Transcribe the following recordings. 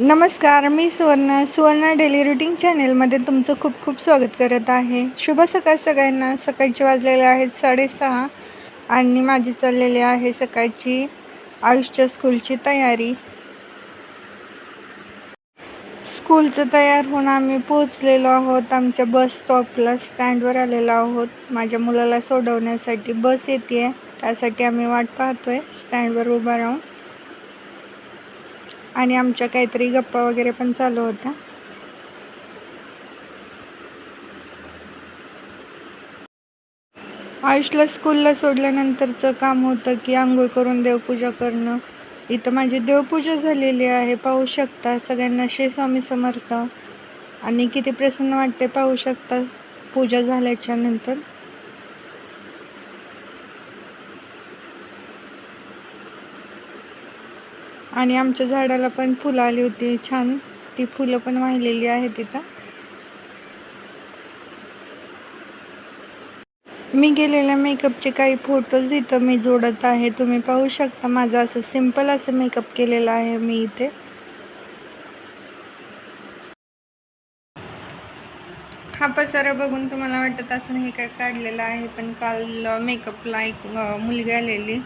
नमस्कार मी सुवर्ण. Suvarna daily routine चॅनेलमध्ये तुमचं खूप खूप स्वागत करत आहे. शुभ सकाळ सगळ्यांना. सकाळचे वाजलेले आहेत साडेसहा आणि माझी चाललेली आहे सकाळची आयुषच्या स्कूलची तयारी. स्कूलचं तयार होऊन आम्ही पोचलेलो आहोत. आमच्या बस स्टॉपला स्टँडवर आलेलो आहोत. माझ्या मुलाला सोडवण्यासाठी बस येते त्यासाठी आम्ही वाट पाहतो आहे स्टँडवर उभा राहून. आणि आमच्या काहीतरी गप्पा वगैरे पण चालू होत्या. आयुषला स्कूलला सोडल्यानंतरचं काम होतं की आंघोळ करून देवपूजा करणं. इथं माझी देवपूजा झालेली आहे पाहू शकता सगळ्यांना श्री स्वामी समर्थ. आणि किती प्रसन्न वाटते पाहू शकता पूजा झाल्याच्यानंतर. आणि आमच्या झाडाला पण फुलं आली होती. छान ती फुलं पण वाहिलेली आहेत तिथं. मी गेलेल्या मेकअपचे काही फोटोज इथं मी जोडत आहे. तुम्ही पाहू शकता माझं असं सिंपल असं मेकअप केलेलं आहे मी इथे. हा पसारा बघून तुम्हाला वाटत असं हे काय काढलेलं आहे पण काल मेकअपला एक मुलगी आलेली.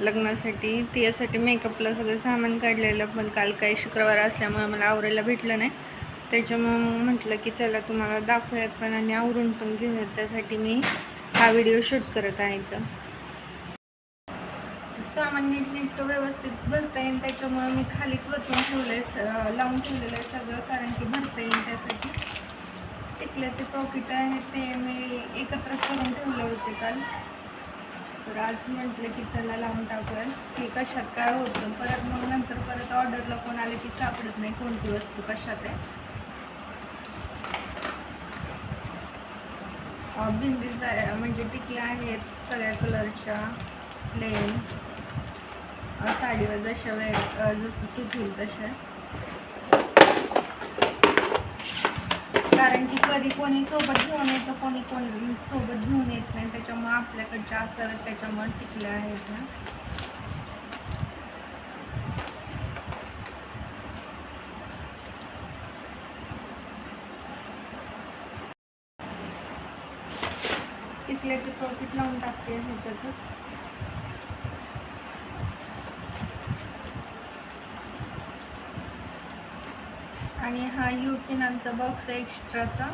लग्नासाठी तियासाठी मेकअपला सगळं सामान काढलेलं पण काल काही शुक्रवार असल्यामुळे मला आवरायला भेटलं नाही. त्याच्यामुळं मग म्हटलं की चला तुम्हाला दाखवूयात पण आणि आवरून पण घेऊयात. त्यासाठी मी हा व्हिडिओ शूट करत आहे तर सामान नीटनेटकं व्यवस्थित भरता येईल. त्याच्यामुळे मी खालीच वचून ठेवलं आहे लावून ठेवलेलं आहे सगळं कारण की भरता येईल त्यासाठी. टिकल्याचे पॉकेट आहे ते मी एकत्रच करून ठेवले होते काल. तर आज म्हटलं की चला लावून टाकूया की कशात काय होतं? परत मग नंतर परत ऑर्डरला कोण आले की सापडत नाही कोणती वस्तू कशात आहे. बिंदीज म्हणजे टिकल्या आहेत सगळ्या कलरच्या प्लेन साडीवर जशा वेळ जसं सुट होईल तशा कारण की कधी कोणी सोबत घेऊन येतं कोणी कोणी सोबत घेऊन येत नाही. त्याच्यामुळे आपल्याकडच्या असं त्याच्यामुळे टिकल्या आहेत ना टिकल्याचे पॉकेट लावून टाकते ह्याच्यातच आणि हा यू पिनांचा बॉक्स आहे एक्स्ट्राचा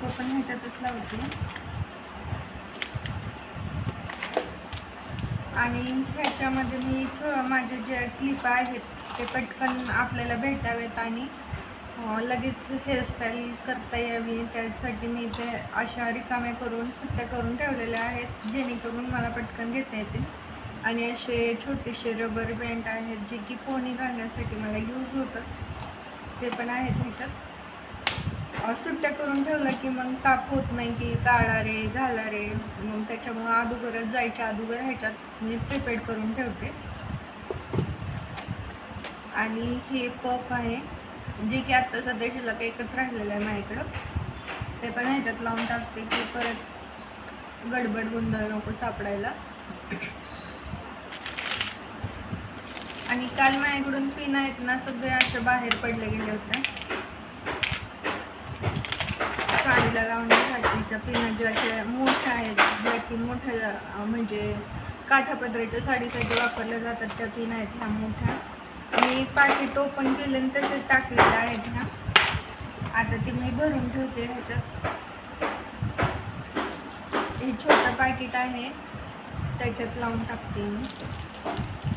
तो पण ह्याच्यातच लावते. आणि ह्याच्यामध्ये मी छो माझे जे क्लिप आहेत ते पटकन आपल्याला भेटावेत आणि लगेच हेअरस्टाईल करता यावी. त्यासाठी मी ते अशा रिकाम्या करून सुट्ट्या करून ठेवलेल्या आहेत जेणेकरून मला पटकन घेता येतील. आणि असे छोटेसे रबर बँड आहेत जे की पोनी घालण्यासाठी मला यूज होतात. ते पण आहेत ह्याच्यात. सुट्ट्या करून ठेवलं की मग ताप होत नाही की काढा रे घाला रे. मग त्याच्यामुळं अगोदरच जायच्या अगोदर ह्याच्यात मी प्रिपेड करून ठेवते. आणि हे पफ आहे जे की आत्ता सध्या शिल्लक एकच राहिलेलं आहे माझ्याकडं. ते पण ह्याच्यात लावून टाकते की परत गडबड गोंधळ नको सापडायला. आणि काल माझ्याकडून पिन आहेत ना सगळे अशा बाहेर पडले गेले होते. साडीला लावण्यासाठीच्या पिना ज्या अशा मोठ्या आहेत ज्या की मोठ्या म्हणजे म्हणजे काठापदराच्या साडीसाठी वापरल्या जातात त्या पिन आहेत ह्या मोठ्या. मी पाकिट ओपन केले आणि तसेच टाकलेल्या आहेत ह्या. आता ती मी भरून ठेवते ह्याच्यात. हे छोटं पाकिट आहे. त्याच्यात लावून टाकते मी.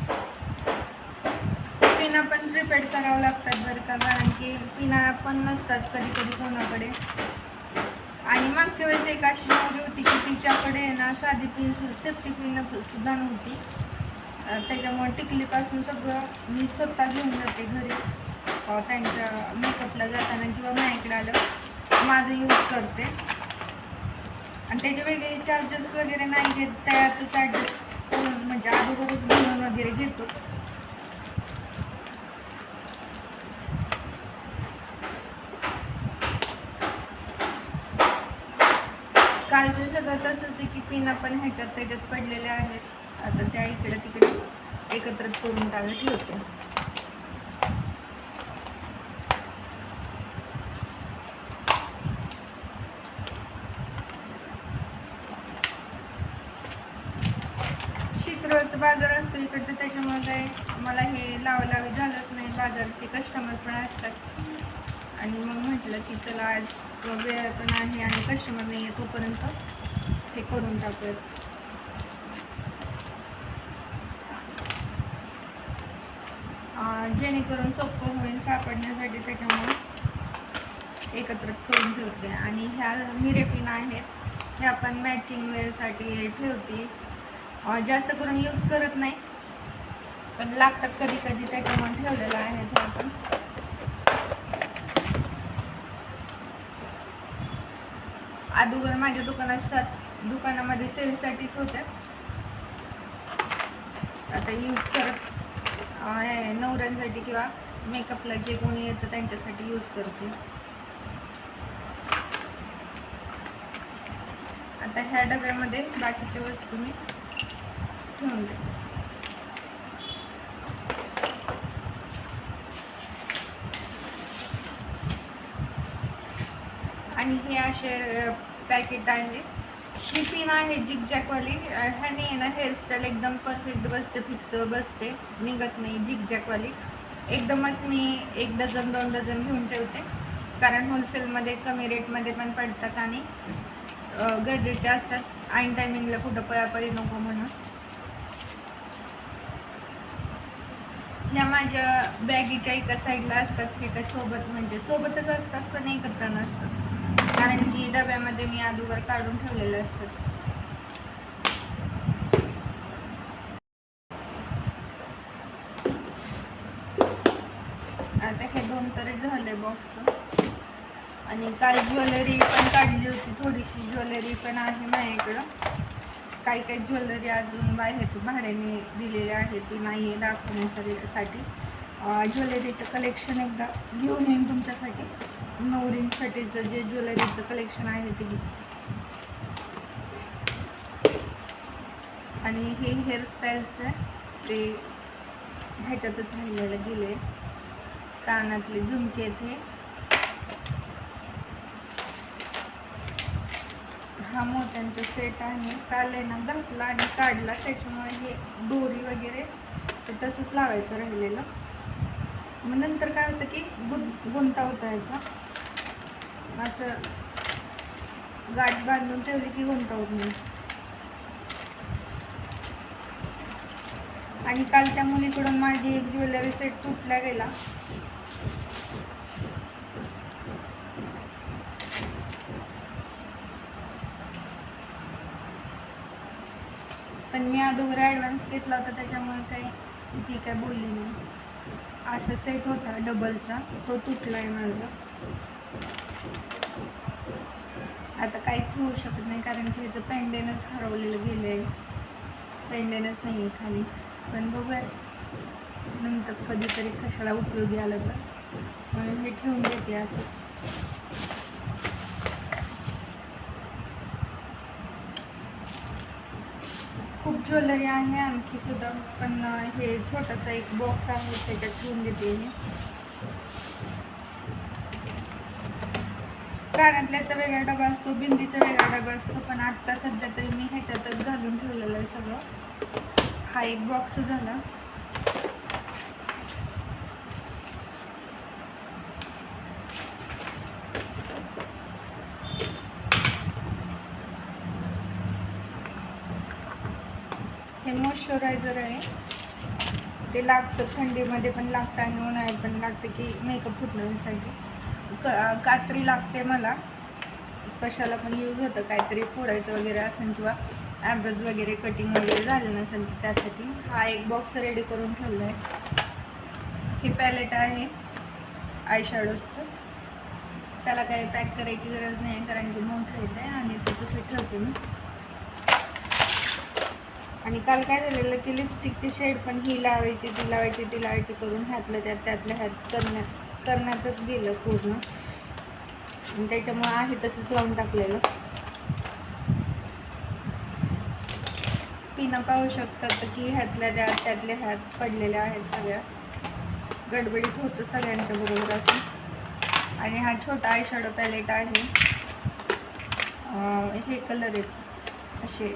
पिना पण प्रिपेड करावं लागतात बरं का कारण की पिना पण नसतात कधी कधी कोणाकडे. आणि मागच्या वेळेस एक अशी नवरी होती की तिच्याकडे ना साधी पिन सेफ्टी पिन सुद्धा नव्हती. त्याच्यामुळे टिकलीपासून सगळं मी स्वतः घेऊन जाते घरी. त्यांच्या मेकअपला जाताना किंवा माझ्याकडे आलं माझं यूज करते. आणि त्याचे वेगळे चार्जेस वगैरे नाही घेत त्यातच ॲडजस्ट म्हणजे अगोदरच घेऊन वगैरे घेतो कालचं सगळं तसंच आहे की पिना पण ह्याच्यात त्याच्यात पडलेल्या आहेत. आता त्या इकडे तिकडे एकत्र करून त्याला ठेवते. शिक्रवारचं बाजार असतो इकडचं त्याच्यामुळे काय मला हे लावलावी झालंच नाही. बाजारचे कस्टमर पण असतात. आणि मग म्हटलं की चला आज वेळ पण आहे आणि कस्टमर नाही आहे तोपर्यंत हे करून टाकूयात. जेणेकरून सोपं होईल सापडण्यासाठी त्याच्यामुळे एकत्र करून ठेवते. आणि ह्या मिरेपिन आहेत ह्या आपण मॅचिंग वेअरसाठी ठेवते. जास्त करून यूज करत नाही पण लागतात कधी कधी त्याच्यामुळे ठेवलेलं आहे ते आपण. अगोदर माझ्या दुकानात सात दुकानामध्ये सेलसाठीच होत्या. आता यूज करत नवऱ्यांसाठी किंवा मेकअपला जे कोणी येतं त्यांच्यासाठी यूज करते. आता ह्या डब्यामध्ये बाकीच्या वस्तू मी ठेवून देते. आणि हे असे पॅकेट आहे ही पिन आहे जिगजॅकवाली ह्याने आहे ना हेअरस्टाईल एकदम परफेक्ट बसते फिक्स बसते. निघत नाही जिगजॅकवाली एकदमच मी एक डझन दोन डझन घेऊन ठेवते. कारण होलसेलमध्ये कमी रेटमध्ये पण पडतात आणि गरजेचे असतात. ऐन टायमिंगला कुठं पळापळी नको म्हणून. ह्या माझ्या बॅगीच्या एका साईडला असतात हे काय सोबत म्हणजे सोबतच असतात पण एकत्र नसतात. कारण की डब्यामध्ये मी अगोदर काढून ठेवलेले असतं. आता हे दोन तरी झाले बॉक्स आणि काल ज्वेलरी पण काढली होती थोडीशी ज्वेलरी पण आहे माझ्याकडं. काही काही ज्वेलरी अजून बाहेरची भाड्याने दिलेली आहे ती नाही आहे दाखवण्यासाठी ज्वेलरीचं कलेक्शन एकदा घेऊन येईन तुमच्यासाठी. नवरींसाठीचं जे ज्वेलरीचं कलेक्शन आहे ते. आणि हे हेअरस्टाईलचं ते ह्याच्यातच राहिलेलं गेले कानातले झुमके आहेत हे. हा मोत्यांचा सेट आहे. काल आहे ना घातला आणि काढला. त्याच्यामुळे हे दोरी वगैरे ते तसंच लावायचं राहिलेलं. मग नंतर काय होतं की गुं गुंता होता याचा. असं गाठ बांधून ठेवली की गुंता आणि काल त्या मुलीकडून माझी एक ज्वेलरी सेट तुटला गेला. पण मी अगोदर ॲडव्हान्स घेतला होता त्याच्यामुळे काही ती काय बोलली नाही. असा सेट होता डबलचा तो तुटला आहे माझा. आता काहीच होऊ शकत नाही कारण की ह्याचं पेंडेनच हरवलेलं गेलं आहे पेंडेनच नाही आहे खाली. पण बघूया नंतर कधीतरी कशाला उपयोगी आलं तर. म्हणून हे ठेवून देते असं. खूप ज्वेलरी आहे आणखी सुद्धा पण हे छोटासा एक बॉक्स आहे त्याच्यात ठेवून देते मी कानातल्याचा वेगळा डबा असतो बिंदीचा वेगळा डबा असतो पण आत्ता सध्या तरी मी ह्याच्यातच घालून ठेवलेलं आहे सगळं. हा एक बॉक्स झाला. हे मॉइश्चरायझर आहे. ते लागतं थंडीमध्ये पण लागतं आणि उन्हाळ्यात पण लागतं की मेकअप फुटण्यासाठी क कात्री लागते मला. कशाला पण यूज होतं काहीतरी फोडायचं वगैरे असेल किंवा ॲब्रज वगैरे कटिंग वगैरे झालं नसेल त्यासाठी हा एक बॉक्स रेडी करून ठेवला आहे हे पॅलेट आहे आयशॅडोजचं त्याला काही पॅक करायची गरज नाही कारण की मोठं येतं आहे आणि ते तसं ठेवते मी. आणि काल काय झालेलं की लिपस्टिकची शेड पण ही लावायची ती लावायची ती लावायची करून ह्यातलं त्यात त्यातलं ह्यात करण्यात. करण्यातच गेलं पूर्ण. आणि त्याच्यामुळे आहे तसंच लावून टाकलेलं. पिना पाहू शकतात की ह्यातल्या त्या त्यातल्या ह्यात पडलेल्या आहेत सगळ्या. गडबडीत होतं सगळ्यांच्या बरोबर असं. आणि हा छोटा आय शॅडो पॅलेट आहे. हे कलर आहेत. असे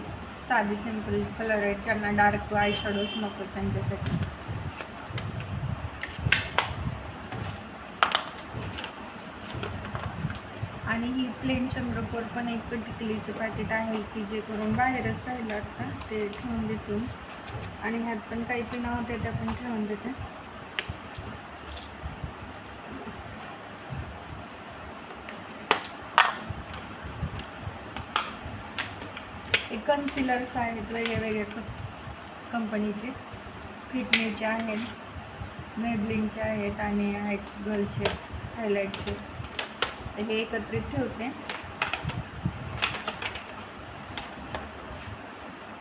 साधे सिंपल कलर आहेत ज्यांना डार्क आय शॅडोज नको त्यांच्यासाठी. आणि ही प्लेन चंद्रपूर पण एक टिकलीचं पॅकेट आहे की जे करून बाहेरच राहिलं आता ते ठेवून देतो. आणि ह्यात पण काही पिणं होते त्या पण ठेवून देते. कन्सिलर्स आहेत वेगळे वेगळे कंपनीचे फिटनेचे आहेत मेबलिनचे आहेत आणि आहेत गर्लचे हायलाईटचे तर हे एकत्रित ठेवते.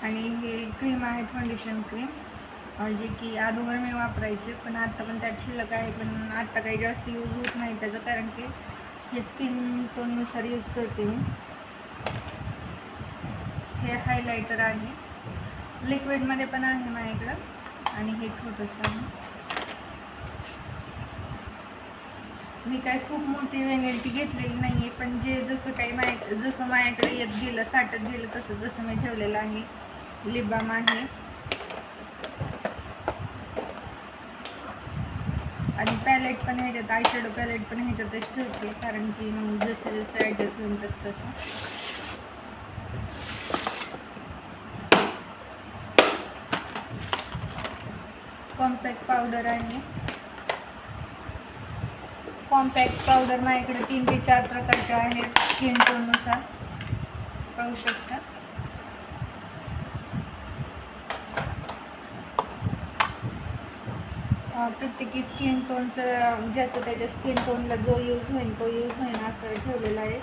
आणि हे क्रीम आहे फाउंडेशन क्रीम जे की अगोदर मी वापरायचे पण आत्ता पण त्यात शिल्लक आहे पण आत्ता काही जास्त यूज होत नाही त्याचं कारण की हे स्किन टोननुसार यूज करते मी. हे हायलायटर आहे. लिक्विडमध्ये पण आहे माझ्याकडं. आणि हे छोटंसं आहे. मी काय खूप मोठी वेगळी घेतलेली नाही आहे पण जे जसं काही माझ्या जसं माझ्याकडे येत गेलं साठत गेलं तसं जसं मी ठेवलेलं आहे. लिबाम आहे. आणि पॅलेट पण ह्याच्यात आयशॅडो पॅलेट पण ह्याच्यातच ठेवते कारण की मग जसं जसं ॲडजस्ट होईल तसं तसं. कॉम्पॅक्ट पावडर आहे. कॉम्पॅक्ट पावडर माझ्याकडे तीन ते चार प्रकारचे आहेत स्किन टोननुसार पाहू शकता. प्रत्येकी स्किन टोनचं ज्याचं त्याच्या स्किन टोनला जो यूज होईल तो यूज होईल असं ठेवलेला आहे.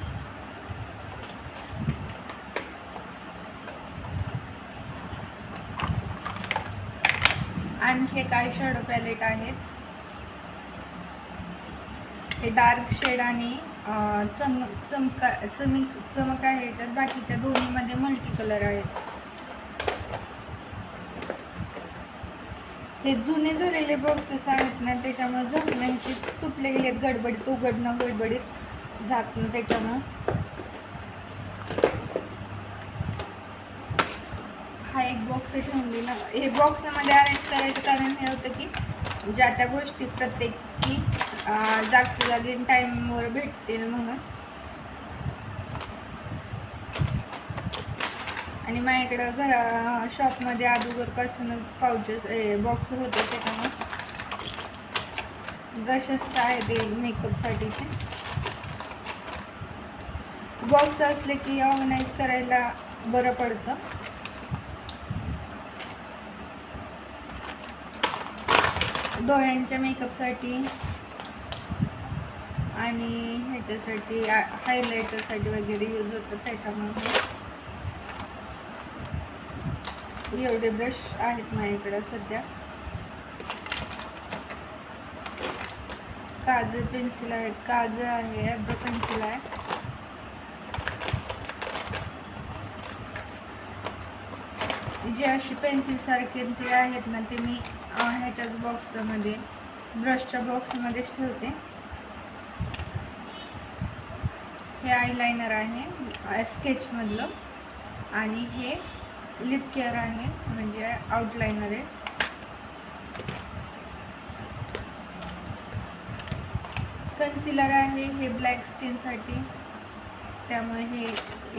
आणखी एक आय शॅडो पॅलेट आहेत हे डार्क शेड आणि चम चमका चमक चमक आहे याच्यात. बाकीच्या दोन्हीमध्ये मल्टी कलर आहेत हे जुने झालेले बॉक्सेस आहेत ना त्याच्यामुळे झाकण्याचे तुटले आहेत गडबडीत उघडणं गडबडीत झाकणं त्याच्यामुळं. हा एक बॉक्स ठेवून दिला हे बॉक्समध्ये अरेंज करायचं कारण हे होतं की ज्या त्या गोष्टी प्रत्येकी अं, जागच्या जागी टाईमवर भेटतील म्हणून. आणि माझ्याकडं घरा शॉपमध्ये अगोदरपासूनच पाऊचेस बॉक्स होते त्याच्यामुळे. ब्रशेस आहे ते मेकअपसाठीचे बॉक्स असले की ऑर्गनाईज करायला बरं पडतं. डोळ्यांच्या मेकअपसाठी आणि ह्याच्यासाठी हायलायटरसाठी वगैरे यूज होतं त्याच्यामुळे. एवढे ब्रश आहेत माझ्याकडे सध्या. काजळ पेन्सिल आहेत काजळ आहे ॲब्रो पेन्सिल आहे. जे अशी पेन्सिलसारखे ते आहेत ना ते मी ह्याच्याच बॉक्समध्ये ब्रशच्या बॉक्समध्येच ठेवते. हे आयलायनर आहे स्केचमधलं आणि हे लिप केअर आहे म्हणजे आउटलायनर आहे. कन्सिलर आहे हे ब्लॅक स्किनसाठी त्यामुळे हे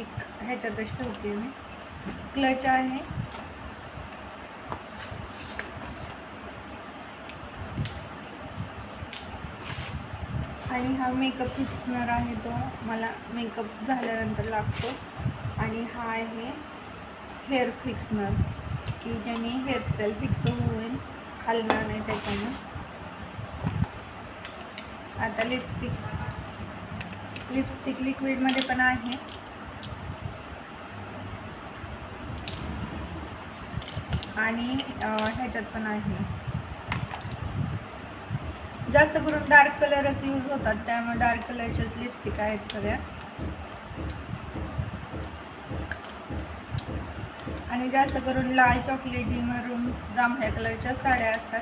एक ह्याच्यातच ठेवते मी. क्लच आहे. आणि हा मेकअप फिक्सनर आहे तो. मला मेकअप झाल्यानंतर लागतो. आणि हा आहे हेअर फिक्सनर की ज्याने हेअरस्टाईल फिक्स होईल हलणार नाही त्याच्यानं. आता लिपस्टिक लिपस्टिक लिक्विडमध्ये पण आहे. आणि ह्याच्यात पण आहे. जास्त करून डार्क कलरच यूज होतात त्यामुळे डार्क कलरच्याच लिपस्टिक आहेत सगळ्या. आणि जास्त करून लाल चॉकलेटी मरून जांभळ्या कलरच्या साड्या असतात.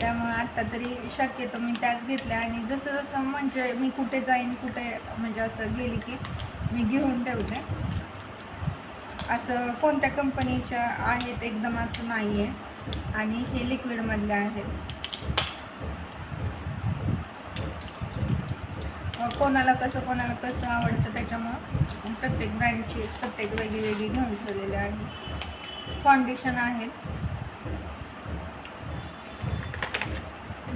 त्यामुळे आत्ता तरी शक्यतो मी त्याच घेतल्या आणि जसं जसं म्हणजे मी कुठे जाईन कुठे म्हणजे असं गेली की मी घेऊन ठेवते. असं कोणत्या कंपनीच्या आहेत एकदम असं नाही आहे आणि हे लिक्विडमधले आहेत. कोणाला कसं कोणाला कसं आवडतं त्याच्यामुळं प्रत्येक ब्रँडची प्रत्येक वेगळी वेगळी घेऊन ठेवलेली आहे फाउंडेशन आहेत.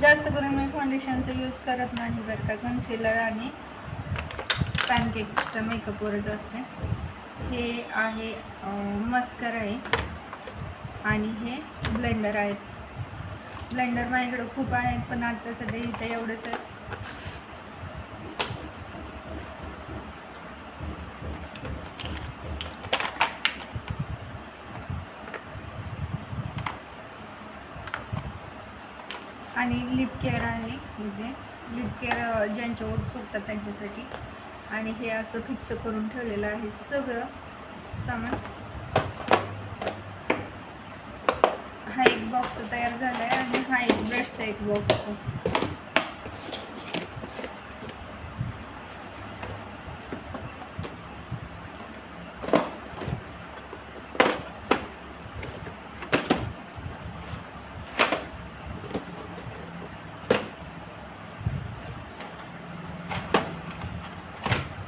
जास्त करून मी फाउंडेशनचा यूज करत नाही बरं का. कन्सिलर आणि पॅनकेकचा मेकअपवरच असते. हे आहे मस्कर आहे. आणि हे ब्लेंडर आहेत. ब्लेंडर माझ्याकडं खूप आहेत पण आता सध्या इथे एवढंच आहे आणि लिप केअर आहे इथे. लिप केअर ज्यांचे ओठ सुकतात त्यांच्यासाठी. आणि हे असं फिक्स करून ठेवलेलं आहे सगळं सामान. हा एक बॉक्स तयार झाला आहे आणि हा एक ब्रशचा एक बॉक्स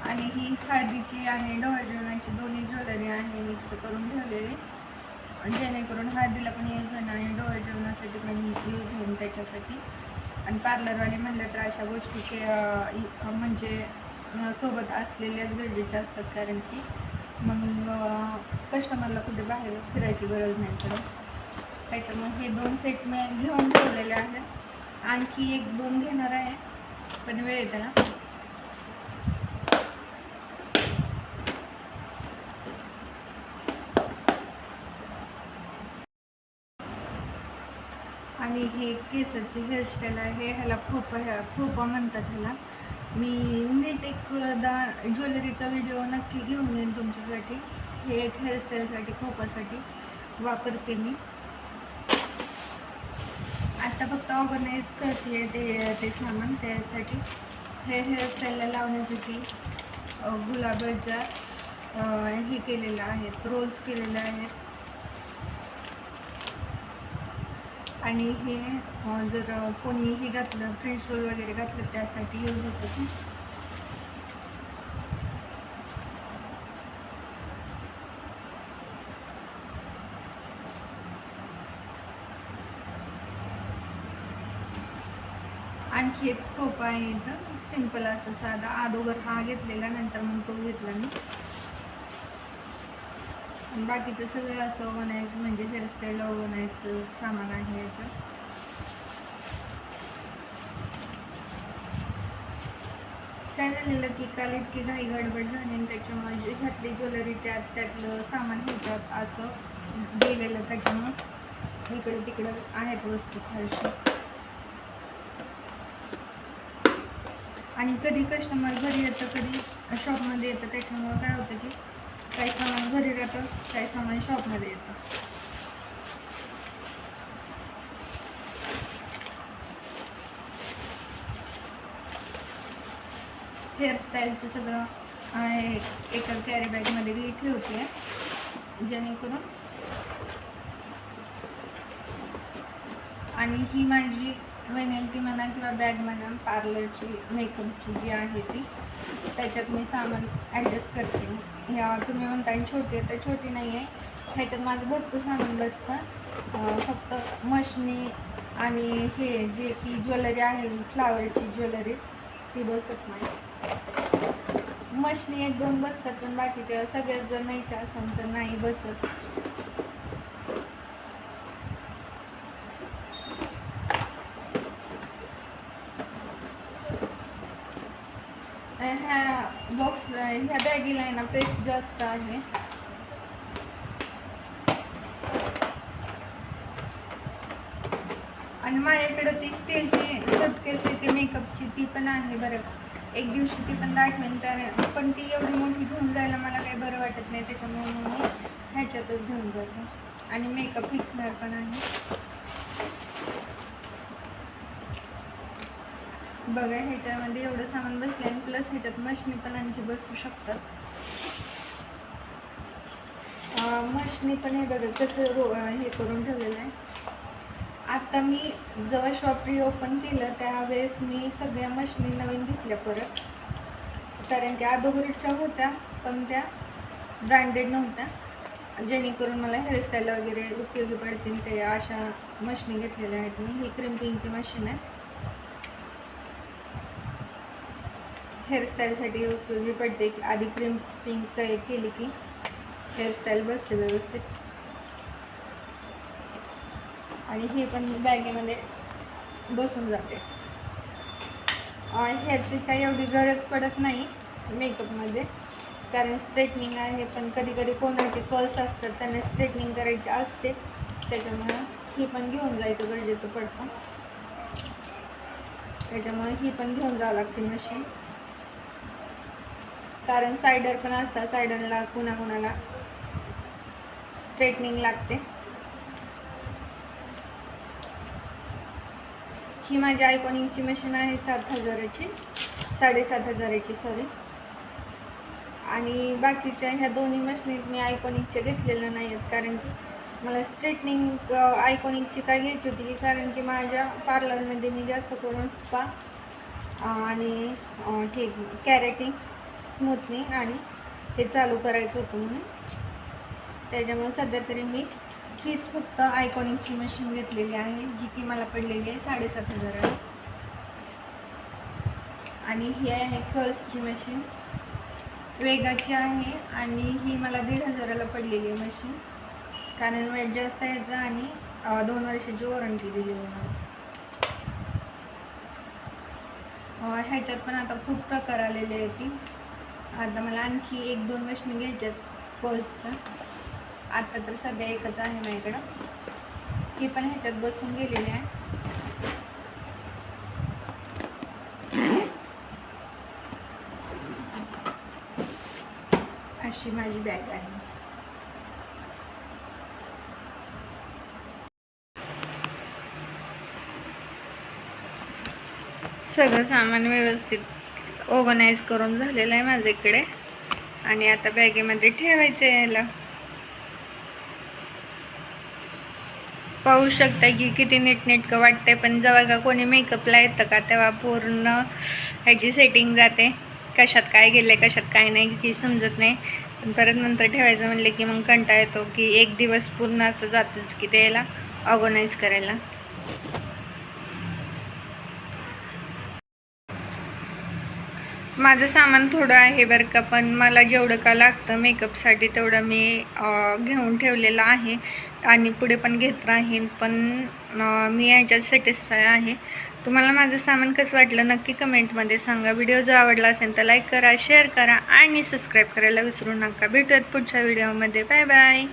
आणि ही हळदीची आणि डोळ्या जेवणाची दोन्ही ज्वेलरी आहे मिक्स करून ठेवलेली जेणेकरून हळदीला पण यूज होईल आणि डोळ्या जेवणासाठी पण यूज होईल त्याच्यासाठी आणि पार्लरवाले म्हणलं तर अशा गोष्टी के म्हणजे सोबत असलेल्याच गरजेच्या असतात. कारण की मग कस्टमरला कुठे बाहेर फिरायची गरज नाही पडत. त्याच्यामुळे हे दोन सेट मी घेऊन ठेवलेले आहेत. आणखी एक दोन घेणार आहे. पण वेळ येते ना आणि हे केसाची हेअरस्टाईल आहे ह्याला खोपं ह्या खोपा म्हणतात ह्याला. मी नीट एकदा ज्वेलरीचा व्हिडिओ नक्की घेऊन येईन तुमच्यासाठी. हे एक हेअरस्टाईलसाठी खोपासाठी वापरते मी. आता फक्त ऑर्गनाईज करते ते ते सामान त्यासाठी. हे हेअरस्टाईलला लावण्यासाठी अ, गुलाबाच्या हे केलेलं आहेत रोल्स केलेले आहेत आणि हे जर कोणी हे घातलं फ्रेंच रोल वगैरे घातलं त्यासाठी यूज होतं ते आणखी एक खोपा आहे इथं. सिंपल असं साधा. अगोदर हा घेतलेला नंतर मग तो घेतला मी. बाकीचं सगळं असं ऑर्गनाईज म्हणजे हेअरस्टाईल बनायचं सामान आहे याचं. काय झालेलं की काल इतकी घाई गडबड झाली आणि त्याच्यामुळे जे घातली ज्वेलरी त्यात त्यातलं सामान घेतात असं गेलेलं त्याच्यामुळं इकडे तिकडं आहेत वस्तू फारशी. आणि कधी कस्टमर घरी येतं कधी शॉपमध्ये येतं त्याच्यामुळं काय होतं की काही सामान घरी राहतं काही सामान शॉपमध्ये येतं. हेअरस्टाईलचं सगळं आहे. एका कॅरी बॅगमध्ये मी ठेवते. जेणेकरून आणि ही माझी विनंती म्हणा किंवा बॅग म्हणा पार्लरची मेकअपची जी आहे ती त्याच्यात मी सामान ॲडजस्ट करते. ह्या तुम्ही म्हणता छोटी आहे तर छोटी नाही आहे ह्याच्यात माझं भरपूर सामान बसतं. फक्त मशनी आणि हे जे की ज्वेलरी आहे फ्लावरची ज्वेलरी ती बसत नाही. मशनी एक दोन बसतात पण बाकीच्या सगळ्यात जर नाहीच्या असेल तर नाही बसत ह्या बॉक्स ह्या बॅगीला आहे ना पेस्ट जास्त आहे. आणि माझ्याकडे ती स्टीलची सुटकेस ती मेकअपची ती पण आहे बरं. एक दिवशी ती पण दाखवेन तर पण ती एवढी मोठी घेऊन जायला मला काही बरं वाटत नाही त्याच्यामुळे मग मी ह्याच्यातच घेऊन जाते. आणि मेकअप फिक्सनर पण आहे. बघा ह्याच्यामध्ये एवढं सामान बसले आणि प्लस ह्याच्यात मशनी पण आणखी बसू शकतात. मशनी पण हे बघा कसं रो हे करून ठेवलेलं आहे. आता मी जेव्हा शॉप ओपन केलं त्यावेळेस मी सगळ्या मशनी नवीन घेतल्या परत. कारण की अगोदरच्या होत्या पण त्या ब्रँडेड नव्हत्या. जेणेकरून मला हेअरस्टाईल वगैरे उपयोगी पडतील ते अशा मशनी घेतलेल्या आहेत मी. ही क्रिम्पिंगची मशीन आहे. हेअरस्टाईलसाठी उपयोगी पडते. आधी क्रिम्पिंग केली की हेअरस्टाईल बसते व्यवस्थित. आणि हे पण बॅगेमध्ये बसून जाते. ह्याची काही एवढी गरज पडत नाही मेकअपमध्ये कारण स्ट्रेटनिंग आहे पण कधी कधी कोणाचे कर्ल्स असतात त्यांना स्ट्रेटनिंग करायची असते. त्याच्यामुळं ही पण घेऊन जायचं गरजेचं पडतं. त्याच्यामुळे ही पण घेऊन जावं लागते मशीन कारण सायडर पण असतात सायडरला कुणाकुणाला स्ट्रेटनिंग लागते. ही माझी आयकॉनिकची मशीन आहे सात हजाराची साडेसात हजाराची सॉरी आणि बाकीच्या ह्या दोन्ही मशीनीत मी आयकॉनिकच्या घेतलेल्या नाही आहेत कारण की मला स्ट्रेटनिंग आयकॉनिकची काय घ्यायची होती की कारण की माझ्या पार्लरमध्ये मी जास्त करून स्पा आणि हे कॅरेटिंग स्मूथने आणि हे चालू करायचं होतं म्हणून. त्याच्यामुळे सध्या तरी मी हीच फक्त आयकॉनिकची मशीन घेतलेली आहे जी की मला पडलेली आहे साडेसात हजाराला. आणि ही आहे कर्ल्सची मशीन वेगाची आहे आणि ही मला दीड हजाराला पडलेली आहे मशीन कारण वेट जास्त यायचं आणि दोन वर्षाची वॉरंटी दिलेली आहे मला. ह्याच्यात पण आता खूप प्रकार आलेले आहेत. की आता मला आणखी एक दोन मशीन घ्यायच्यात पर्सच्या आता तर सध्या एकच आहे माझ्याकडं. हे पण ह्याच्यात बसून गेलेली आहे. अशी माझी बॅग आहे. सगळं सामान व्यवस्थित ऑर्गनाईज करून झालेलं आहे माझ्याकडे आणि आता बॅगेमध्ये ठेवायचं आहे याला. पाहू शकता की किती नीटनेटकं वाटतंय पण जेव्हा का कोणी मेकअपला येतं का तेव्हा पूर्ण ह्याची सेटिंग जाते. कशात काय गेलं कशात काय नाही की समजत नाही. पण परत नंतर ठेवायचं म्हणलं की मग कंटाळा येतो की एक दिवस पूर्ण असं जातोच की ते याला ऑर्गनाईज करायला. माझं सामान थोडं आहे बरं का पण मला जेवढं का लागतं मेकअपसाठी तेवढं मी घेऊन ठेवलेलं आहे आणि पुढे पण घेत राहीन. पण मी याच्यात सॅटिस्फाय आहे. तुम्हाला माझं सामान कसं वाटलं नक्की कमेंटमध्ये सांगा. व्हिडिओ जर आवडला असेल तर लाईक करा शेअर करा आणि सबस्क्राईब करायला विसरू नका. भेटूयात पुढच्या व्हिडिओमध्ये बाय बाय